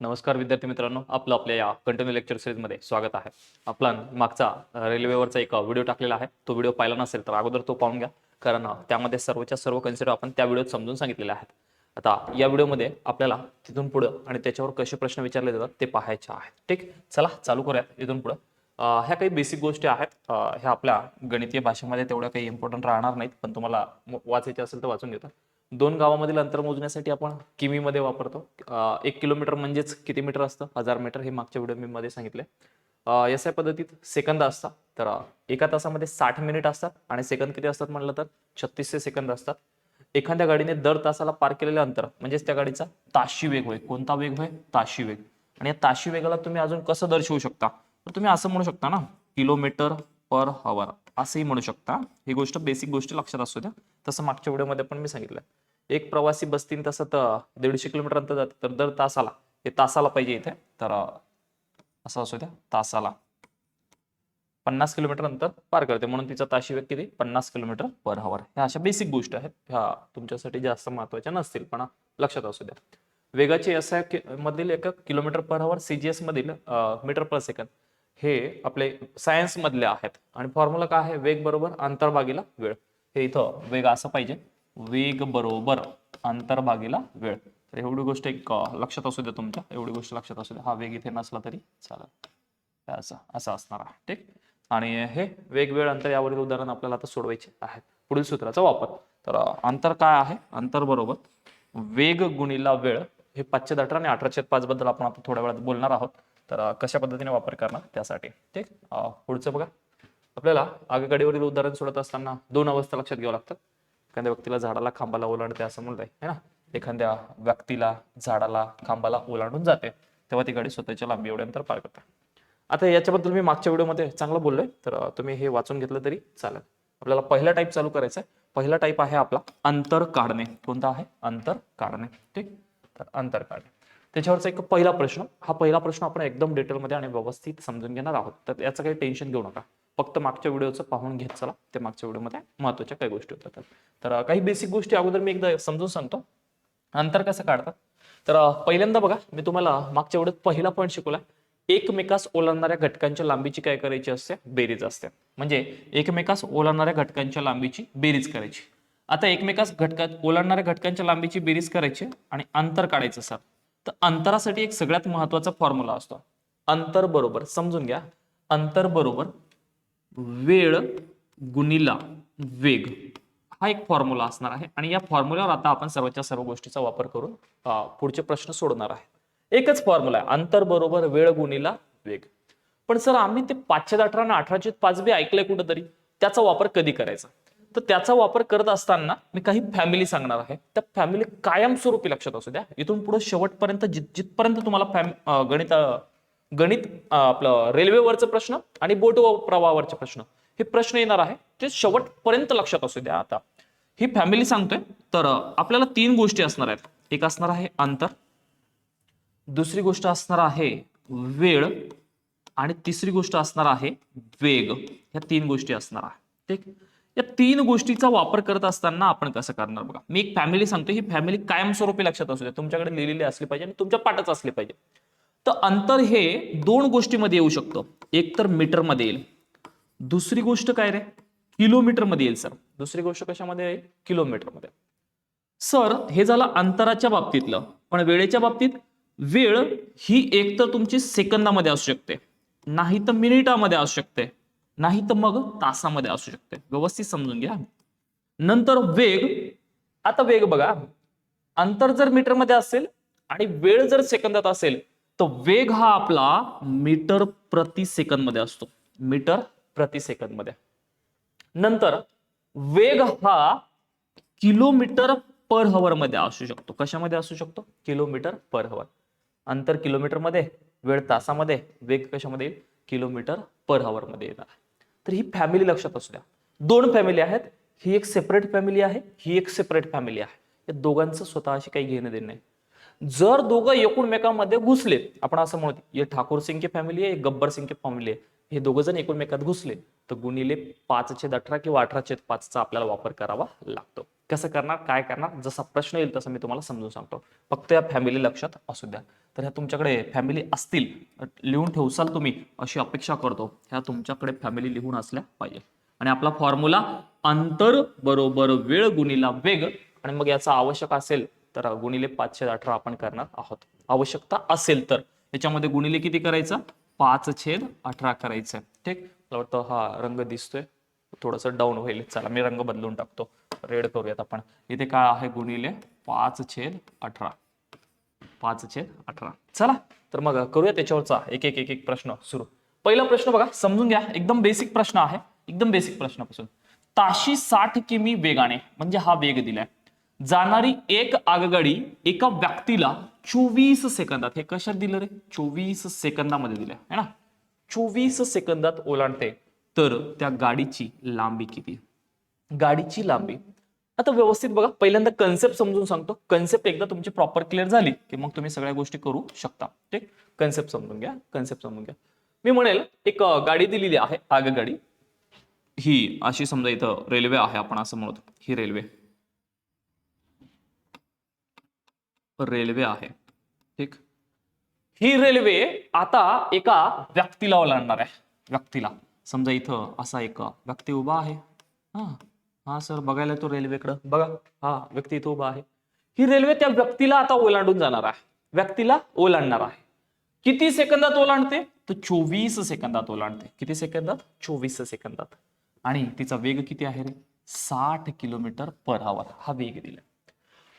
नमस्कार विद्यार्थी मित्रांनो आपलं आपल्या या कंटिन्यू लेक्चर सिरीजमध्ये स्वागत आहे. आपला मागचा रेल्वेवरचा एक व्हिडिओ टाकलेला आहे. तो व्हिडिओ पाहिला नसेल तर अगोदर तो पाहून घ्या. कारण त्यामध्ये सर्वच्या सर्व कन्सेप्ट आपण त्या व्हिडिओत समजून सांगितलेले आहेत. आता या व्हिडिओमध्ये आपल्याला तिथून पुढं आणि त्याच्यावर कसे प्रश्न विचारले जातात ते पाहायचे आहेत. ठीक? चला चालू करूयात इथून पुढं. ह्या काही बेसिक गोष्टी आहेत. ह्या आपल्या गणितीय भाषेमध्ये तेवढ्या काही इम्पॉर्टंट राहणार नाहीत. पण तुम्हाला वाचायचे असेल तर वाचून घेतो. दोन गावामधील अंतर मोजण्यासाठी आपण किमीमध्ये वापरतो? एक किलोमीटर म्हणजेच किती मीटर असतं? हजार मीटर हे मागच्या व्हिडिओ मी मध्ये सांगितले एस आय पद्धतीत सेकंद असतात. तर एका तासामध्ये साठ मिनिट असतात आणि सेकंद किती असतात म्हटलं तर छत्तीसशे सेकंद असतात. एखाद्या गाडीने दर तासाला पार केलेलं अंतर म्हणजेच त्या गाडीचा ताशी वेग होय. कोणता वेग होय? ताशी वेग. आणि या ताशी वेगाला तुम्ही अजून कसं दर्शवू शकता? तर तुम्ही असं म्हणू शकता ना किलोमीटर पर हवर असंही म्हणू शकता. ही गोष्ट बेसिक गोष्टी लक्षात असू द्या. तसं मागच्या व्हिडिओमध्ये पण मी सांगितलं. एक प्रवासी बस तसं तर दीडशे किलोमीटर अंतर जाते. तर दर तासाला हे तासाला पाहिजे इथे. तर असं असू द्या तासाला. पन्नास किलोमीटर अंतर पार करते. म्हणून तिचा ताशी वेग किती पन्नास किलोमीटर पर हवर ह्या अशा बेसिक गोष्टी आहेत. ह्या तुमच्यासाठी जास्त महत्त्वाच्या नसतील पण लक्षात असू द्या. वेगाचे एस आय मधील एक kilometre per hour C G S मधील मीटर पर सेकंद हे आपले सायन्स मधले आहेत. आणि फॉर्म्युला काय आहे? वेग बरोबर अंतर भागीला वेळ. हे इथं वेग असं पाहिजे. वेग बरोबर अंतर भागीला वेळ. तर एवढी गोष्ट एक लक्षात असू द्या तुमच्या. एवढी गोष्ट लक्षात असू द्या. हा वेग इथे नसला तरी चालेल. असं असं असणार आहे. ठीक? आणि हे वेगवेळ अंतर यावरील उदाहरण आपल्याला आता सोडवायचे आहेत. पुढील सूत्राचा वापर. तर अंतर काय आहे? अंतर बरोबर वेग गुणिला वेळ. हे पाचशे अठरा आणि अठराशे पाच बद्दल आपण आता थोड्या वेळात बोलणार आहोत. तर कशा पद्धतीने वापर करणार त्यासाठी? ठीक? पुढचं बघा. आपल्याला आगगाडीवरील उदाहरण सोडत असताना दोन अवस्था लक्षात घ्यावं लागतात एखाद्या व्यक्तीला झाडाला खांबाला ओलांडते असं म्हणलंय है ना? एखाद्या व्यक्तीला झाडाला खांबाला ओलांडून जाते तेव्हा ती गाडी स्वतःच्या लांबी एवढे अंतर पार करते. आता याच्याबद्दल मी मागच्या व्हिडिओमध्ये चांगलं बोललोय तर तुम्ही हे वाचून घेतलं तरी चालेल. आपल्याला पहिला टाईप चालू करायचा आहे पहिला टाईप आहे आपला अंतर काढणे. कोणता आहे? अंतर काढणे. ठीक? तर अंतर काढणे. त्याच्यावरचा एक पहिला प्रश्न हा पहिला प्रश्न आपण एकदम डिटेलमध्ये आणि व्यवस्थित समजून घेणार आहोत. तर याचं काही टेन्शन घेऊ नका. फक्त मागच्या व्हिडिओचं पाहून घेत चला. ते मागच्या व्हिडिओमध्ये महत्त्वाच्या काही गोष्टी होतात. तर काही बेसिक गोष्टी अगोदर मी एकदा समजून सांगतो. अंतर कसं काढतात? तर पहिल्यांदा बघा मी तुम्हाला मागच्या व्हिडिओत पहिला पॉईंट शिकवला एकमेकास ओलांडणाऱ्या घटकांच्या लांबीची काय करायची असते? बेरीज असते. म्हणजे एकमेकास ओलांडणाऱ्या घटकांच्या लांबीची बेरीज करायची. आता एकमेकास घटकात ओलांडणाऱ्या घटकांच्या लांबीची बेरीज करायची आणि अंतर काढायचं सर. तर अंतरासाठी एक सगळ्यात महत्त्वाचा फॉर्म्युला असतो. अंतर बरोबर समजून घ्या. अंतर बरोबर वेळ गुणिला वेग. हा एक फॉर्म्युला असणार आहे. आणि या फॉर्म्युल्यावर आता आपण सर्वच्या सर्व गोष्टीचा वापर करून पुढचे प्रश्न सोडणार आहे. एकच फॉर्म्युला आहे. अंतर बरोबर वेळ गुणिला वेग. पण सर आम्ही ते पाचशे अठरा आणि अठराशे पाच बी ऐकलंय कुठंतरी? त्याचा वापर कधी करायचा? तर त्याचा वापर करत असताना मी काही फॅमिली सांगणार आहे. त्या फॅमिली कायमस्वरूपी लक्षात असू द्या. इथून पुढे शेवटपर्यंत जित जिथपर्यंत तुम्हाला फॅम गणित गणित आपलं रेल्वेवरचं प्रश्न आणि बोट प्रवाहावरचे प्रश्न हे प्रश्न येणार आहे. ते शेवटपर्यंत लक्षात असू द्या आता. ही फॅमिली सांगतोय. तर आपल्याला तीन गोष्टी असणार आहेत. एक असणार आहे अंतर. दुसरी गोष्ट असणार आहे वेळ. आणि तिसरी गोष्ट असणार आहे वेग. ह्या तीन गोष्टी असणार आहे. ठीक? या तीन गोष्टीचा वापर करत असताना आपण कसं करणार बघा. मी एक फॅमिली सांगतो ही फॅमिली कायमस्वरूपी लक्षात असू द्या. तुमच्याकडे लिहिलेली असली पाहिजे आणि तुमच्या पाठच असली पाहिजे. तर अंतर हे दोन गोष्टीमध्ये येऊ शकतं. एक तर मीटरमध्ये येईल. दुसरी गोष्ट काय रे? किलोमीटरमध्ये येईल सर. दुसरी गोष्ट कशामध्ये येईल किलोमीटरमध्ये. सर हे झालं अंतराच्या बाबतीतलं. पण वेळेच्या बाबतीत वेळ ही एक तर तुमची सेकंदामध्ये असू शकते. नाही तर मिनिटामध्ये असू शकते. नाही तर मग तासामध्ये असू शकते. व्यवस्थित समजून घ्या. नंतर वेग आता वेग बघा. अंतर जर मीटरमध्ये असेल आणि वेळ जर सेकंदात असेल तर वेग हा आपला मीटर प्रति सेकंदमध्ये असतो. मीटर प्रति सेकंदमध्ये नंतर वेग हा किलोमीटर पर हवर मध्ये असू शकतो. कशामध्ये असू शकतो? Kilometre per hour. अंतर किलोमीटरमध्ये वेळ तासामध्ये वेग कशामध्ये येईल? किलोमीटर पर हवर मध्ये येणार तर ही फॅमिली लक्षात असू द्या. दोन फॅमिली आहेत ही एक सेपरेट फॅमिली आहे ही एक सेपरेट फॅमिली आहे. या दोघांचं स्वतःशी काही घेणं देणं नाही. जर दोघं एकूणमेकांमध्ये घुसले आपण असं म्हणतो हे ठाकूर सिंग की फॅमिली आहे गब्बर सिंग की फॅमिली आहे हे दोघं जण एकूणमेकात घुसले तर गुणिले पाचशे अठरा किंवा अठराशे पाचचा आपल्याला वापर करावा लागतो. कसं करणार काय करणार जसा प्रश्न येईल तसं मी तुम्हाला समजून सांगतो. फक्त या फॅमिली लक्षात असू द्या. तर ह्या तुमच्याकडे फॅमिली असतील लिहून ठेवसाल तुम्ही अशी अपेक्षा करतो. ह्या तुमच्याकडे फॅमिली लिहून असल्या पाहिजे. आणि आपला फॉर्म्युला अंतर बरोबर वेळ गुणिला वेग आणि मग याचा आवश्यक असेल तर गुणिले पाचशे अठरा आपण करणार आहोत. आवश्यकता असेल तर. याच्यामध्ये गुणिले किती करायचं? पाच छेद अठरा करायचं ठीक? मला वाटतं हा रंग दिसतोय. थोडंसं डाऊन होईल. चला मी रंग बदलून टाकतो. रेड करूयात आपण. इथे काय आहे गुणिले? पाच छेद अठरा. पाच अठरा. चला तर मग करूया त्याच्यावरचा एक एक एक एक प्रश्न सुरू. पहिला प्रश्न बघा समजून घ्या एकदम बेसिक प्रश्न आहे. एकदम बेसिक प्रश्नापासून. ताशी साठ किमी वेगाने म्हणजे हा वेग दिलाय. जाणारी एक आगगाडी एका व्यक्तीला चोवीस सेकंदात हे कशात दिलं रे? चोवीस सेकंदामध्ये दिलं है ना? चोवीस सेकंदात ओलांडते. तर त्या गाडीची लांबी किती? गाडीची लांबी आता व्यवस्थित बघा पहिल्यांदा कन्सेप्ट समजून सांगतो. कन्सेप्ट एकदा तुमची प्रॉपर क्लिअर झाली की मग तुम्ही सगळ्या गोष्टी करू शकता. ठीक? कन्सेप्ट समजून घ्या कन्सेप्ट समजून घ्या. मी म्हणेल एक गाडी दिलेली आहे आगगाडी. ही अशी समजा इथं रेल्वे आहे आपण असं म्हणतो ही रेल्वे रेल्वे आहे. ठीक? ही रेल्वे आता एका व्यक्तीला ओलांडणार आहे. व्यक्तीला. समजा इथं असा एक व्यक्ती उभा आहे. हा. हा सर बघायला तो रेल्वेकडं. बघा हा व्यक्ती इथं उभा आहे. ही रेल्वे त्या व्यक्तीला आता ओलांडून जाणार आहे. व्यक्तीला ओलांडणार आहे. किती सेकंदात ओलांडते? तर चोवीस सेकंदात ओलांडते. किती सेकंदात? चोवीस सेकंदात. आणि तिचा वेग किती आहे रे? साठ किलोमीटर पर आवर हा वेग दिला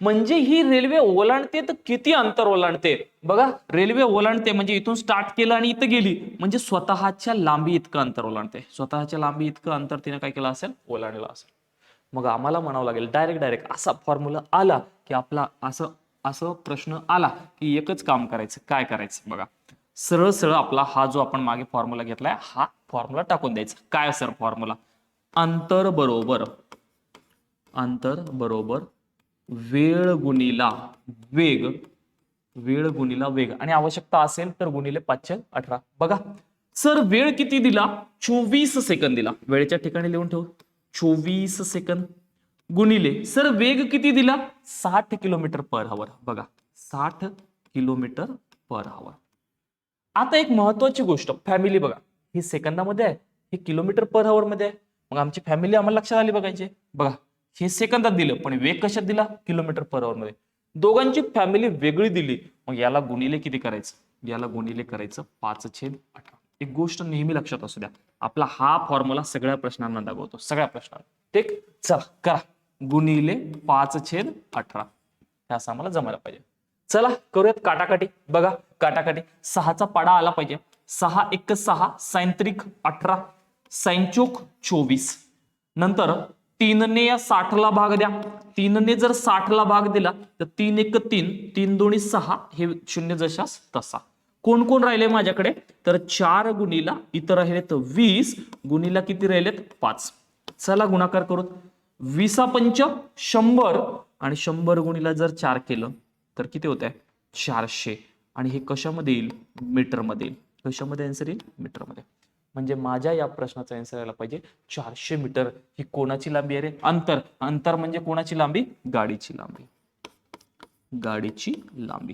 म्हणजे ही रेल्वे ओलांडते तर किती अंतर ओलांडते? बघा रेल्वे ओलांडते म्हणजे इथून स्टार्ट केलं आणि इथं गेली. म्हणजे स्वतःच्या लांबी इतकं अंतर ओलांडते. स्वतःच्या लांबी इतकं अंतर तिने काय केलं असेल? ओलांडलं असेल. मग आम्हाला म्हणावं लागेल डायरेक्ट डायरेक्ट असा फॉर्म्युला आला की आपला असं असं प्रश्न आला की एकच काम करायचं काय करायचं बघा. सरळ सरळ आपला हा जो आपण मागे फॉर्म्युला घेतलाय हा फॉर्म्युला टाकून द्यायचा. काय सर फॉर्म्युला अंतर बरोबर अंतर बरोबर वेळ गुणीला वेग वेळ गुणीला वेग. आणि आवश्यकता असेल तर गुणिले पाचशे अठरा. बघा सर वेळ किती दिला? चोवीस सेकंद दिला. वेळेच्या ठिकाणी लिहून ठेव. चोवीस सेकंद. गुणिले सर वेग किती दिला? साठ किलोमीटर पर आवर बघा साठ किलोमीटर पर आवर आता एक महत्वाची गोष्ट फॅमिली बघा. ही सेकंदामध्ये आहे ही किलोमीटर पर आवर मध्ये आहे. मग आमची फॅमिली आम्हाला लक्षात आली बघायची. बघा हे सेकंदात दिलं पण वेग कशात दिला? किलोमीटर पर आवर मध्ये. दोघांची फॅमिली वेगळी दिली. मग याला गुणिले किती करायचं? याला गुणिले करायचं पाच छेद अठरा. एक गोष्ट नेहमी लक्षात असू द्या. आपला हा फॉर्म्युला सगळ्या प्रश्नांना दाखवतो. सगळ्या प्रश्नांना. ठीक? चला करा. गुणिले पाच छेद अठरा. हे असं आम्हाला जमायला पाहिजे. चला करूयात काटाकाटी. बघा काटाकाटी. सहाचा पाडा आला पाहिजे. सहा एक सहा सैंत्रिक अठरा सैंचोक चोवीस. नंतर तीनने या साठला भाग द्या. तीनने जर साठला भाग दिला तर तीन एक तीन तीन दोन्ही सहा हे शून्य जशास तसा. कोण कोण राहिले माझ्याकडे? तर चार गुणीला इतर राहिलेत वीस गुणीला किती राहिलेत? पाच. चला गुणाकार करू. वीसा पंच शंभर. आणि शंभर गुणीला जर चार केलं तर किती होत आहे? चारशे. आणि हे कशामध्ये येईल? मीटरमध्ये येईल. कशामध्ये आन्सर येईल? मीटरमध्ये. म्हणजे माझ्या या प्रश्नाचा आन्सर यायला पाहिजे. चारशे मीटर ही कोणाची लांबी आहे रे? अंतर. अंतर म्हणजे कोणाची लांबी? गाडीची लांबी. गाडीची लांबी.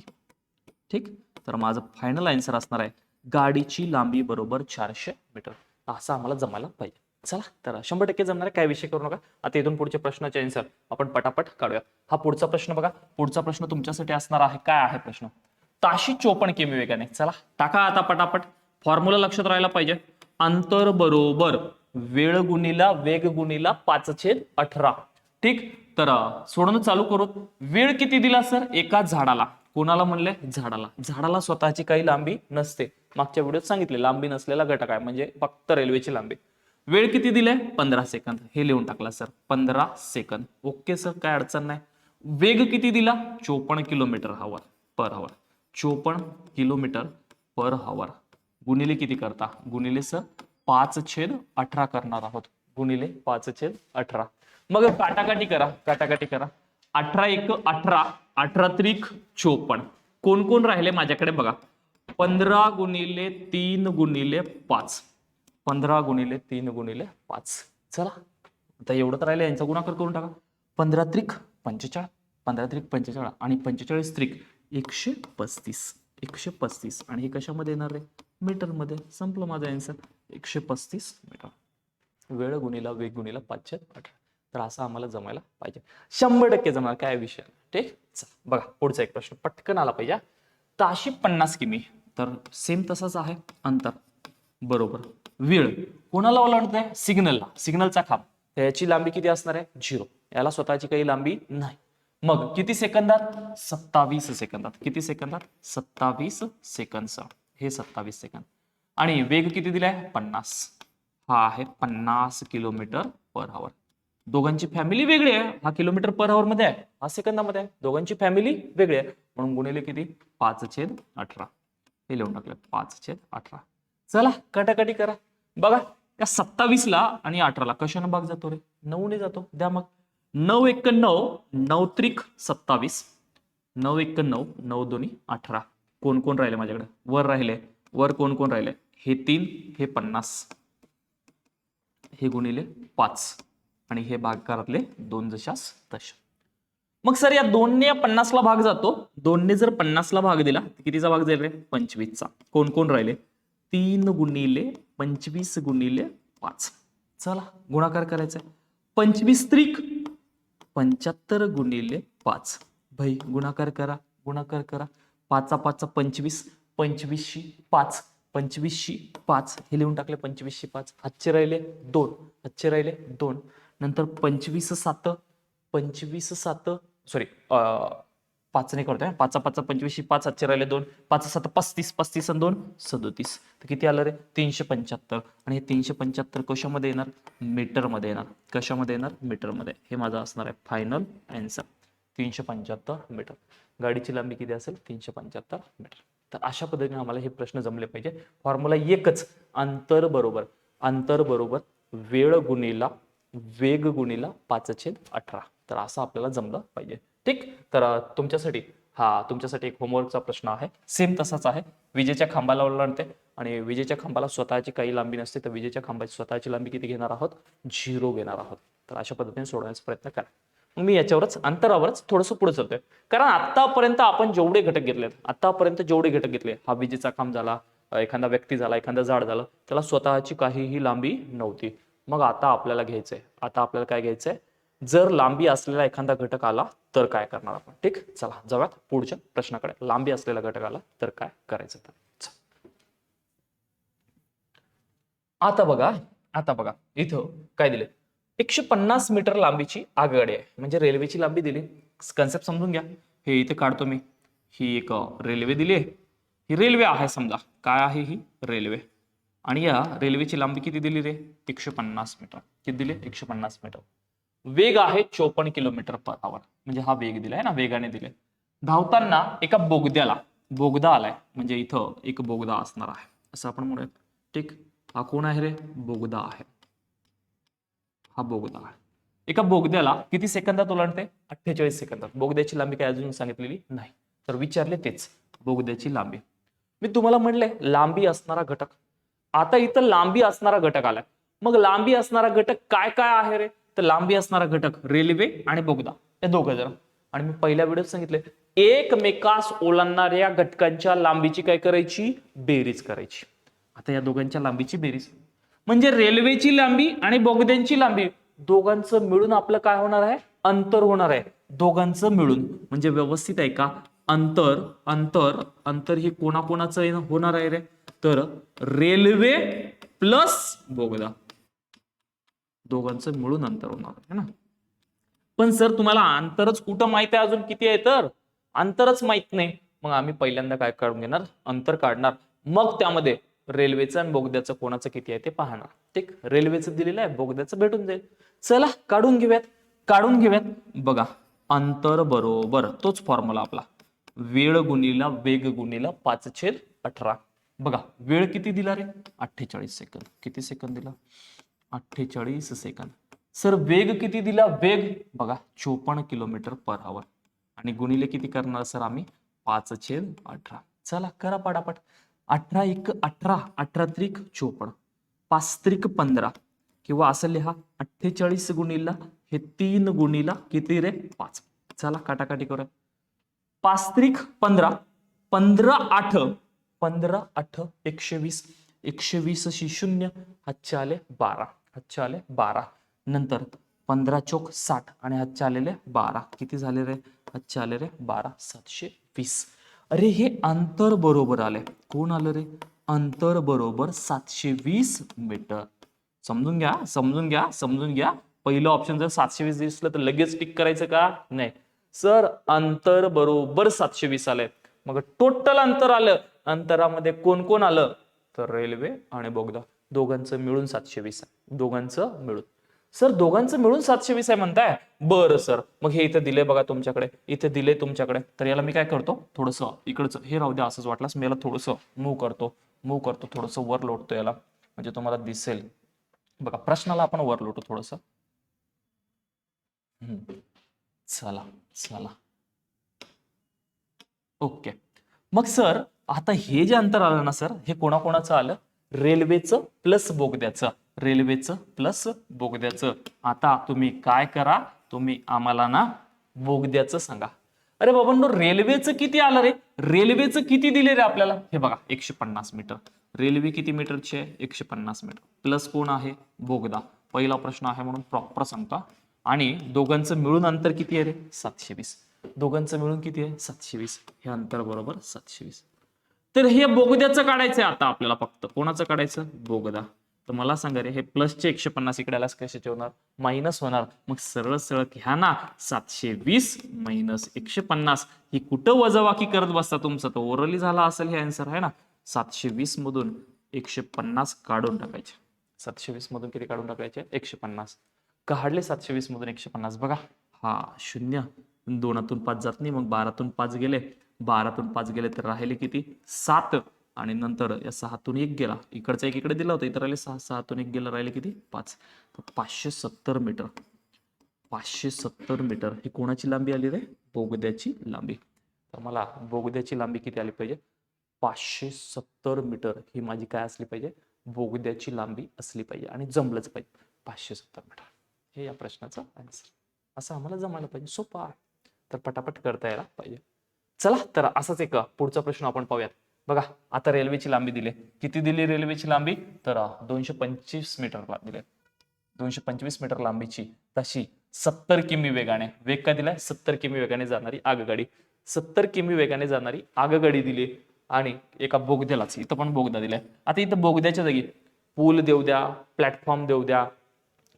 ठीक? तर माझं फायनल आन्सर असणार आहे गाडीची लांबी बरोबर चारशे मीटर असं आम्हाला जमायला पाहिजे. चला तर शंभर टक्के जमणार काय विषय करू नका. आता इथून पुढच्या प्रश्नाचे आन्सर आपण पटापट काढूया. हा पुढचा प्रश्न बघा. पुढचा प्रश्न तुमच्यासाठी असणार आहे काय आहे प्रश्न? ताशी चोपण किमी वेगाने. चला टाका आता पटापट. फॉर्म्युला लक्षात राहायला पाहिजे. अंतर बरोबर वेळ गुणीला वेग गुणीला पाच छेद अठरा. ठीक? तर सोडणं चालू करू. वेळ किती दिला सर? एका झाडाला. कोणाला म्हणले? झाडाला. झाडाला स्वतःची काही लांबी नसते. मागच्या व्हिडिओत सांगितले लांबी नसलेला घटक आहे म्हणजे फक्त रेल्वेची लांबी. वेळ किती दिले? पंधरा सेकंद हे लिहून टाकला सर पंधरा सेकंद ओके सर काय अडचण नाही. वेग किती दिला? चोपन्न किलोमीटर हवर पर हवर चोपन्न किलोमीटर पर हवर गुणिले किती करता? गुणिले सर पाच छेद अठरा करणार आहोत. गुणिले पाच छेद अठरा. मग काटाकाटी करा. काटाकाटी करा. अठरा एक अठरा अठरा त्रिक चोपन्न. कोण कोण राहिले माझ्याकडे बघा. पंधरा गुणिले तीन गुणिले पाच. पंधरा गुणिले तीन गुणिले पाच. चला. आता एवढं तर राहिलं यांचा गुणाकार करून टाका. पंधरा त्रिक पंचेचाळीस. पंधरा त्रिक पंचेचाळीस. आणि पंचेचाळीस त्रिक एकशे पस्तीस. एकशे पस्तीस. आणि हे कशामध्ये येणार रे मीटरमध्ये. संपलं माझं आन्सर एकशे पस्तीस मीटर. वेळ गुणिला वेग गुणिला पाचशे अठरा. तर असं आम्हाला जमायला पाहिजे. शंभर टक्के जमणार काय विषय ठीक? बघा पुढचा एक प्रश्न पटकन आला पाहिजे. ताशी पन्नास किमी तर सेम तसाच आहे. अंतर बरोबर. वेळ कोणाला ओलांडत आहे सिग्नलला. सिग्नलचा खांब. त्याची लांबी किती असणार आहे? झिरो. याला स्वतःची काही लांबी नाही. मग किती सेकंदात? सत्तावीस सेकंदात. किती सेकंदात? सत्तावीस सेकंद हे सत्तावीस सेकंद आणि वेग किती दिलाय? पन्नास. हा आहे पन्नास किलोमीटर पर आवर दोघांची फॅमिली वेगळी आहे. हा किलोमीटर पर आवर मध्ये आहे. हा सेकंदामध्ये आहे. दोघांची फॅमिली वेगळी आहे. म्हणून गुणिले किती? पाच छेद अठरा. हे लिहून टाकलं. पाच छेद अठरा. चला कटाकटी करा. बघा या सत्तावीसला आणि अठराला कशानं भाग जातो रे? नऊने जातो. द्या मग. नऊ एक नऊ नऊ त्रिक सत्तावीस. नऊ एक नऊ नऊ दोन्ही अठरा. कोण कोण राहिले माझ्याकडे? वर राहिले. वर कोण कोण राहिले? हे तीन हे पन्नास. हे गुणिले पाच. आणि हे भागाकारातले दोन जशास तश. मग सर या दोनने पन्नासला भाग जातो. दोनने जर पन्नासला भाग दिला तर कितीचा भाग जाईल रे? पंचवीसचा. कोण कोण राहिले? तीन गुणिले पंचवीस गुणिले पाच. चला गुणाकार करायचा पंचवीस त्रिक पंच्याहत्तर गुणिले पाच. भाई गुणाकार करा गुणाकार करा. पाचा पाचा पंचवीस पंचवीसशी पाच पंचवीसशी पाच. हे लिहून टाकले पंचवीसशी पाच. हातचे राहिले दोन. हातचे राहिले दोन. नंतर पंचवीस सात पंचवीस सात सॉरी पाच नाही करतोय पाचा पाचा पंचवीसशे पाच हातचे राहिले दोन पाच सात पस्तीस पस्तीस आणि दोन सदोतीस. तर किती आलं रे? तीनशे पंच्याहत्तर. आणि हे तीनशे पंच्याहत्तर कशामध्ये येणार? मीटरमध्ये येणार. कशामध्ये येणार? मीटरमध्ये. हे माझं असणार आहे फायनल अँसर तीनशे पंच्याहत्तर मीटर. गाडीची लांबी किती असेल? तीनशे पंच्याहत्तर मीटर. तर अशा पद्धतीने आम्हाला हे प्रश्न जमले पाहिजे. फॉर्म्युला एकच. अंतर बरोबर. अंतर बरोबर. वेळ गुणेला वेग गुणीला पाच छेद अठरा. तर असं आपल्याला जमलं पाहिजे. ठीक? तर तुमच्यासाठी हा तुमच्यासाठी एक होमवर्कचा प्रश्न आहे. सेम तसाच आहे. विजेच्या खांबाला ओलांडते आणि विजेच्या खांबाला स्वतःची काही लांबी नसते तर विजेच्या खांबाची स्वतःची लांबी किती घेणार आहोत? झिरो घेणार आहोत. तर अशा पद्धतीने सोडवण्याचा प्रयत्न करा. मी याच्यावरच अंतरावरच थोडंसं पुढे चालतोय. कारण आतापर्यंत आपण जेवढे घटक घेतलेत आतापर्यंत जेवढे घटक घेतले हा विजेचा खांब झाला एखादा व्यक्ती झाला एखादा झाड झालं त्याला स्वतःची काहीही लांबी नव्हती. मग आता आपल्याला घ्यायचंय. आता आपल्याला काय घ्यायचंय? जर लांबी असलेला एखादा घटक आला तर काय करणार आपण? ठीक? चला जाऊयात पुढच्या प्रश्नाकडे. लांबी असलेला घटक आला तर काय करायचं? तर आता बघा आता बघा. इथं काय दिले एकशे पन्नास मीटर लांबीची आगगाडी आहे. म्हणजे रेल्वेची लांबी दिली. कन्सेप्ट समजून घ्या. हे इथे काढतो मी. ही एक रेल्वे दिली आहे. ही रेल्वे आहे समजा. काय आहे ही? रेल्वे. आणि या रेल्वेची लांबी किती दिली रे? एकशे पन्नास मीटर. किती दिले? एकशे पन्नास मीटर. वेग आहे चोपन्न किलोमीटर पर आवर म्हणजे हा वेग दिलाय ना वेगाने दिले धावताना एका बोगद्याला बोगदा आलाय म्हणजे इथं एक बोगदा असणार आहे. असं आपण म्हणूया ठीक? हा कोण आहे रे? बोगदा आहे. हा बोगदा आहे. एका बोगद्याला किती सेकंदात ओलांडते? अठ्ठेचाळीस सेकंदात. बोगद्याची लांबी काय अजून सांगितलेली नाही. तर विचारले तेच बोगद्याची लांबी. मी तुम्हाला म्हणले लांबी असणारा घटक आता इथं लांबी असणारा घटक आलाय. मग लांबी असणारा घटक काय काय आहे रे? तर लांबी असणारा घटक रेल्वे आणि बोगदा. हे दोघं जण आणि मी पहिल्या व्हिडिओत सांगितले एकमेकास ओलांडणाऱ्या घटकांच्या लांबीची काय करायची? बेरीज करायची. आता या दोघांच्या लांबीची बेरीज. म्हणजे रेल्वेची लांबी आणि बोगद्यांची लांबी दोघांचं मिळून आपलं काय होणार आहे? अंतर होणार आहे. दोघांचं मिळून. म्हणजे व्यवस्थित आहे का? अंतर अंतर अंतर हे कोणाकोणाचं होणार आहे रे? तर रेल्वे प्लस बोगदा. दोघांचं मिळून अंतर होणार आहे ना? पण सर तुम्हाला अंतरच कुठं माहीत आहे? अजून किती आहे तर? अंतरच माहीत नाही. मग आम्ही पहिल्यांदा काय काढून घेणार? अंतर काढणार. मग त्यामध्ये रेल्वेचं आणि बोगद्याचं कोणाचं किती आहे ते पाहणार. ठीक? रेल्वेचं दिलेलं आहे बोगद्याचं भेटून जाईल. चला काढून घेऊयात. काढून घेऊयात. बघा अंतर बरोबर तोच फॉर्म्युला आपला. वेळ गुणीला वेग गुणीला पाच छेद अठरा. बघा वेळ किती दिला रे? अठ्ठेचाळीस सेकंद. किती सेकंद दिला? अठ्ठेचाळीस सेकंद. सर वेग किती दिला? वेग बघा चोपन्न किलोमीटर पर आवर आणि गुणिले किती करणार सर आम्ही? पाच छेद अठरा. चला करा पाडापाट अठरा एक अठरा अठरा त्रिक चोपन्न. पाच त्रिक पंधरा. किंवा असं लिहा अठ्ठेचाळीस गुणीला हे तीन गुणीला किती रे? पाच. चला काटाकाटी करूया. पाच त्रिक पंधरा. पंधरा आठ. पंधरा आठ एकशे वीस एकशे वीस शून्य हातचे आले बारा हातचे आले बारा. नंतर पंधरा चोक साठ आणि हातचे आलेले बारा. किती झाले रे? हातचे आले रे बारा सातशे वीस अरे हे अंतर बरोबर आले. कोण आलं रे? अंतर बरोबर सातशे वीस मीटर. समजून घ्या समजून घ्या समजून घ्या. पहिलं ऑप्शन जर सातशे वीस दिसलं तर लगेच टिक करायचं का? नाही. सर अंतर बरोबर सातशे वीस आलंय मग टोटल अंतर आलं. अंतरामध्ये कोण कोण आलं? तर रेल्वे आणि बोगदा. दोघांचं मिळून सातशे वीस आहे. दोघांचं मिळून. सर दोघांचं मिळून सातशे वीस आहे म्हणताय? बरं सर. मग हे इथे दिले बघा तुमच्याकडे. इथे दिले तुमच्याकडे. तर याला मी काय करतो? थोडंसं इकडचं. हे राहू द्या असंच वाटलंस. मी याला थोडंसं मूव करतो. मूव करतो थोडंसं वर लोटतो याला. म्हणजे तुम्हाला दिसेल. बघा प्रश्नाला आपण वर लोटू थोडस. चला चला. ओके. मग सर आता हे जे अंतर आलं ना सर हे कोणाकोणाचं आलं? रेल्वेचं प्लस बोगद्याचं. रेल्वेचं प्लस बोगद्याचं. आता तुम्ही काय करा? तुम्ही आम्हाला ना बोगद्याचं सांगा. अरे बाबांनो रेल्वेचं किती आलं रे? रेल्वेचं किती दिले रे आपल्याला? हे बघा एकशे पन्नास मीटर. रेल्वे किती मीटरची आहे? एकशे पन्नास मीटर. प्लस कोण आहे? बोगदा. पहिला प्रश्न आहे म्हणून प्रॉपर सांगता. आणि दोघांचं मिळून अंतर किती आहे रे? सातशे वीस. दोघांचं मिळून किती आहे? सातशे वीस. हे अंतर बरोबर सातशे वीस. तर हे बोगद्याचं काढायचं आहे आता आपल्याला फक्त. कोणाचं काढायचं? बोगदा. तर मला सांगा रे हे प्लसचे एकशे पन्नास इकडे आल्यास कशाचे होणार मायनस होणार. मग सरळ सरळ घ्या ना. सातशे वीस मायनस एकशे पन्नास. ही कुठं वजावाकी करत बसता तुमचं? तर ओरली झाला असेल हे आन्सर आहे ना? सातशे वीस मधून एकशे पन्नास काढून टाकायचे. सातशे वीस मधून किती काढून टाकायचे? एकशे पन्नास. काढले सातशे वीस मधून एकशे पन्नास. बघा. हा शून्य. दोनातून पाच जात नाही मग बारातून पाच गेले. बारातून पाच गेले तर राहिले किती? सात. आणि नंतर या सहातून एक गेला. इकडचा एक इकडे दिला होता इतर राहिले सहा सहातून एक गेला राहिले किती? पाच. तर पाचशे सत्तर मीटर. पाचशे सत्तर मीटर. ही कोणाची लांबी आली रे? बोगद्याची लांबी. तर मला बोगद्याची लांबी किती आली पाहिजे? पाचशे सत्तर मीटर ही माझी काय असली पाहिजे? बोगद्याची लांबी असली पाहिजे. आणि जमलंच पाहिजे. पाचशे सत्तर मीटर. हे या प्रश्नाचं आन्सर असं आम्हाला जमायला पाहिजे. सोपा तर पटापट करता यायला पाहिजे. चला तर असाच एक पुढचा प्रश्न आपण पाहूयात. बघा आता रेल्वेची लांबी दिली. किती दिली रेल्वेची लांबी? तर दोनशे पंचवीस मीटरला दिले. दोनशे पंचवीस मीटर लांबीची तशी सत्तर किमी वेगाने वेग का दिलाय? सत्तर किमी वेगाने जाणारी आगगाडी. सत्तर किमी वेगाने जाणारी आगगाडी दिली आणि एका बोगद्यालाच इथं पण बोगदा दिलाय. आता इथं बोगद्याच्या जागी पूल देऊ द्या प्लॅटफॉर्म देऊ द्या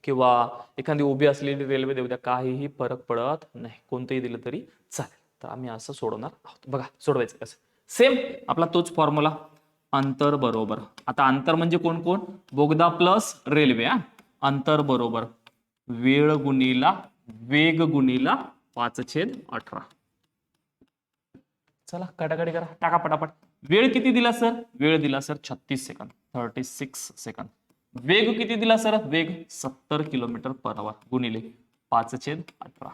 किंवा एखादी उभी असलेली रेल्वे देऊ द्या काहीही फरक पडत नाही. कोणतंही दिलं तरी चालेल. तर आम्ही असं सोडवणार आहोत. बघा सोडवायचं कसं? सेम आपला तोच फॉर्म्युला अंतर बरोबर. आता अंतर म्हणजे कोण कोण? बोगदा प्लस रेल्वे हा? अंतर बरोबर. वेळ गुणीला वेग गुणीला पाच छेद अठरा. चला काटाकाटी करा. टाका पटापट. वेळ किती दिला सर? वेळ दिला सर छत्तीस सेकंद. Thirty six second. वेग किती दिला सर? वेग सत्तर किलोमीटर पर आवर गुणिले पाच छेद अठरा.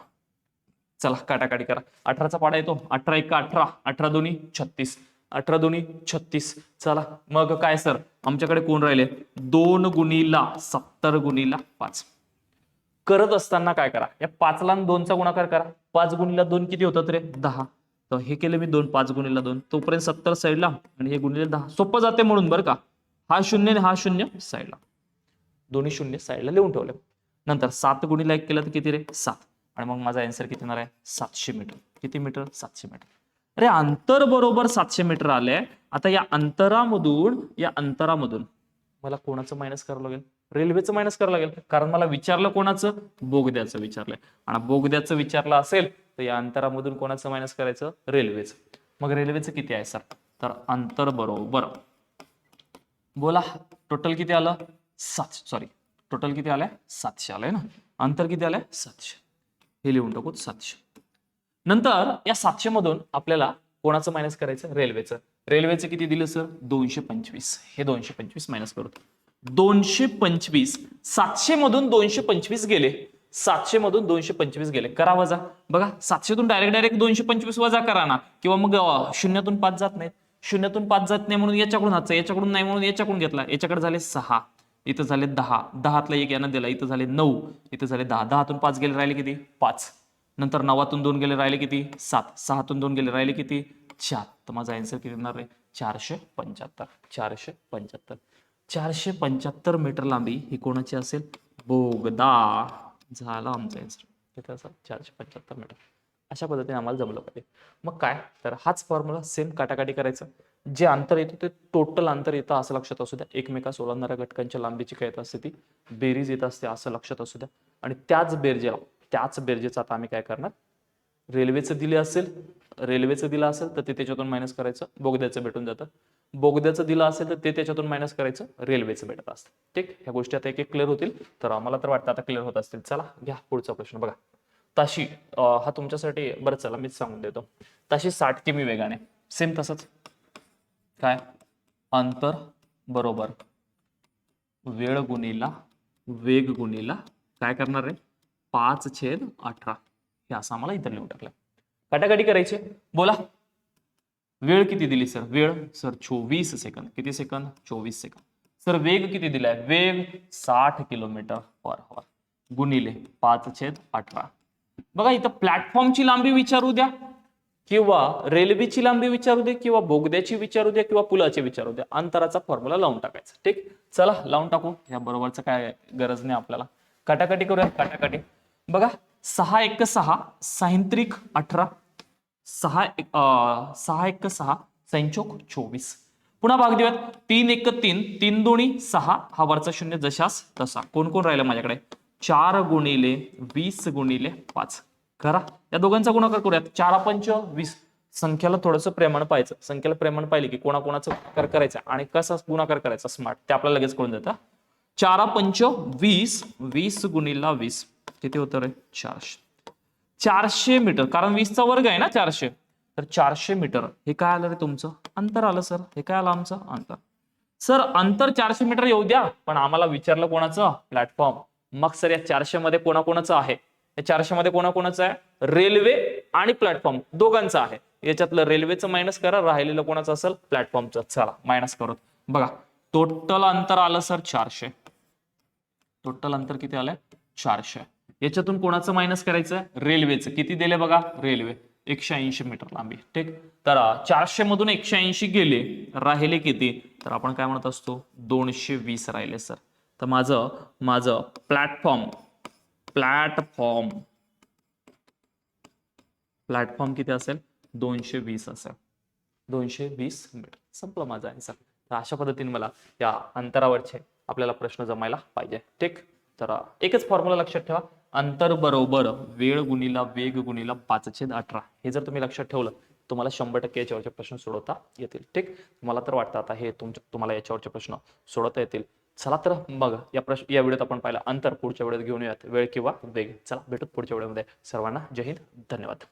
चला काटाकाटी करा. अठराचा पाडा येतो. अठरा एक अठरा. अठरा दोन्ही छत्तीस. अठरा दोन्ही छत्तीस. चला मग काय सर? आमच्याकडे कोण राहिले? दोन गुणीला सत्तर गुणीला पाच. करत असताना काय करा? या पाचला आणि दोनचा गुणाकार करा. पाच गुणीला दोन किती होतात रे? दहा. तर हे केलं मी दोन पाच गुणीला दोन. तोपर्यंत सत्तर साईडला आणि हे गुणीला दहा. सोपं जाते म्हणून बरं का? हा शून्य हा शून्य साईडला. दोन्ही शून्य साईडला लिहून ठेवले. नंतर सात गुणीला एक केलं तर किती रे? सात. आणि मग माझा आन्सर किती येणार आहे? सातशे मीटर. किती मीटर? सातशे मीटर. अरे अंतर बरोबर सातशे मीटर आले आता या अंतरामधून या अंतरामधून मला कोणाचं मायनस करावं लागेल? रेल्वेचं मायनस करावं लागेल. कारण मला विचारलं कोणाचं? बोगद्याचं विचारलंय. आणि बोगद्याचं विचारलं असेल तर या अंतरामधून कोणाचं मायनस करायचं? रेल्वेचं मग रेल्वेचं किती आहे सर तर अंतर बरोबर. बोला टोटल किती आलं? सात सॉरी टोटल किती आलंय? सातशे आलंय ना? अंतर किती आलंय? सातशे. हे लिहून टाकू सातशे. नंतर या सातशे मधून आपल्याला कोणाचं मायनस करायचं? रेल्वेचं रेल्वेचं किती दिलं सर दोनशे पंचवीस. हे दोनशे पंचवीस मायनस करू. दोनशे पंचवीस. सातशे मधून दोनशे पंचवीस गेले. सातशे मधून दोनशे पंचवीस गेले. करा वजा. बघा सातशेतून डायरेक्ट डायरेक्ट दोनशे पंचवीस वजा करा ना. किंवा मग शून्यातून पाच जात नाहीत. शून्यातून पाच जात नाही म्हणून याच्याकडून हातचा याच्याकडून नाही म्हणून याच्याकडून घेतला. याच्याकडे झाले सहा. इथं झाले दहा. दहातला एक यानं दिला. इथं झाले नऊ. इथं झाले दहा. दहातून पाच गेले राहिले किती? पाच. नंतर नवातून दोन गेले राहिले किती? सात. सहातून दोन गेले राहिले किती? चार. तर माझा आन्सर किती येणार आहे. चारशे पंच्याहत्तर. चारशे पंच्याहत्तर. चारशे पंच्याहत्तर मीटर लांबी ही कोणाची असेल? बोगदा. झाला आमचा आन्सर किती असेल? चारशे पंच्याहत्तर मीटर अशा पद्धतीने आम्हाला जमलं पाहिजे मग काय? तर हाच फॉर्म्युला सेम काटाकाटी करायचं. जे अंतर येतं ते टोटल अंतर येतं असं लक्षात असू द्या. एकमेकास ओलांडणाऱ्या घटकांच्या लांबीची काय येत असते ती. बेरीज येत असते असं लक्षात असू द्या. आणि त्याच बेरजेला त्याच बेरजेचं आता आम्ही काय करणार? रेल्वेचं दिले असेल रेल्वेचं दिलं असेल तर ते त्याच्यातून मायनस करायचं. बोगद्याचं भेटून जातं. बोगद्याचं दिलं असेल तर ते त्याच्यातून मायनस करायचं. रेल्वेचं भेटत असतं. ठीक? ह्या गोष्टी आता एक एक क्लिअर होतील. तर आम्हाला तर वाटतं आता क्लिअर होत असतील. चला घ्या पुढचा प्रश्न बघा. ताशी हा तुमच्यासाठी बरं चला मीच सांगून देतो. ताशी साठ किमी वेगाने. सेम तसंच. काय? अंतर बरोबर. वेळ गुणीला वेग गुणीला काय करणार आहे पाच छेद अठरा. हे असं आम्हाला इतर लिहून टाकलं. काटाकाटी करायचे. बोला. वेळ किती दिली सर? वेळ? सर चोवीस सेकंद. किती सेकंद? चोवीस सेकंद. सर वेग किती दिलाय? वेग साठ किलोमीटर पर हवर. गुणिले पाच छेद अठरा. बघा इथं प्लॅटफॉर्मची लांबी विचारू द्या. किंवा रेल्वेची लांबी विचारू दे किंवा बोगद्याची विचारू द्या किंवा पुलाची विचारू द्या अंतराचा फॉर्म्युला लावून टाकायचा. ठीक? चला लावून टाकू. या बरोबरचं काय गरज नाही आपल्याला. कटाकटी करूया कटाकटी. बघा सहा एक सहा साहित्रिक अठरा. सहा एक सहा एक सहा सैंचोक चोवीस. पुन्हा भाग देऊयात. तीन एक तीन तीन दोन्ही सहा हा वरचा शून्य जशास तसा. कोण कोण राहिलं माझ्याकडे? चार गुणिले वीस गुणिले पाच. करा. या दोघांचा गुणाकार करूयात. चार पंच वीस. संख्याला थोडंसं प्रेमाण पाहायचं. संख्याला प्रेमाण पाहिलं की कोणाकोणाचं कर करायचा आणि कसा गुणाकार करायचा? स्मार्ट ते आपल्याला लगेच कळून जातं. चारा पंच वीस. वीस गुणिला वीस. किती होतं रे चारशे. चारशे मीटर. कारण वीसचा वर्ग आहे ना चारशे. तर चारशे मीटर. हे काय आलं रे तुमचं? अंतर आलं सर. हे काय आलं आमचं? अंतर. सर अंतर चारशे मीटर येऊ द्या. पण आम्हाला विचारलं कोणाचं? प्लॅटफॉर्म मग सर या चारशे मध्ये कोणाकोणाचं आहे? या चारशे मध्ये कोणाकोणाचं आहे? रेल्वे आणि प्लॅटफॉर्म दोघांचं आहे. याच्यातलं रेल्वेचं मायनस करा राहिलेलं कोणाचं असेल? प्लॅटफॉर्मचं. चला मायनस करत बघा टोटल अंतर आलं सर चारशे. टोटल अंतर किती आलंय? चारशे. याच्यातून कोणाचं मायनस करायचं रेल्वेचं. किती दिले बघा? रेल्वे. एकशे ऐंशी मीटर लांबी. ठीक? तर चारशे मधून एकशे ऐंशी गेले. राहिले किती? तर आपण काय म्हणत असतो? दोनशे वीस राहिले सर. तर माझं माझं प्लॅटफॉर्म प्लॅटफॉर्म प्लॅटफॉर्म किती असेल? दोनशे वीस असेल. दोनशे वीस मीटर संपलं माझं आन्सर तर अशा पद्धतीने मला या अंतरावरचे आपल्याला प्रश्न जमायला पाहिजे. ठीक? तर एकच फॉर्म्युला लक्षात ठेवा. अंतर बरोबर वेळ गुणीला वेग गुणीला पाचशे अठरा. हे जर तुम्ही लक्षात ठेवलं तुम्हाला शंभर टक्के याच्यावरचे प्रश्न सोडवता येतील. ठीक? मला तर वाटतं आता हे तुमच्या तुम्हाला याच्यावरचे प्रश्न सोडवता येतील. चला तर मग या प्रश्न या व्हिडिओत आपण पाहिला अंतर पुढच्या वेळेत घेऊन येऊयात वेळ किंवा वेग. चला भेटूत पुढच्या वेळेमध्ये. सर्वांना जय हिंद धन्यवाद.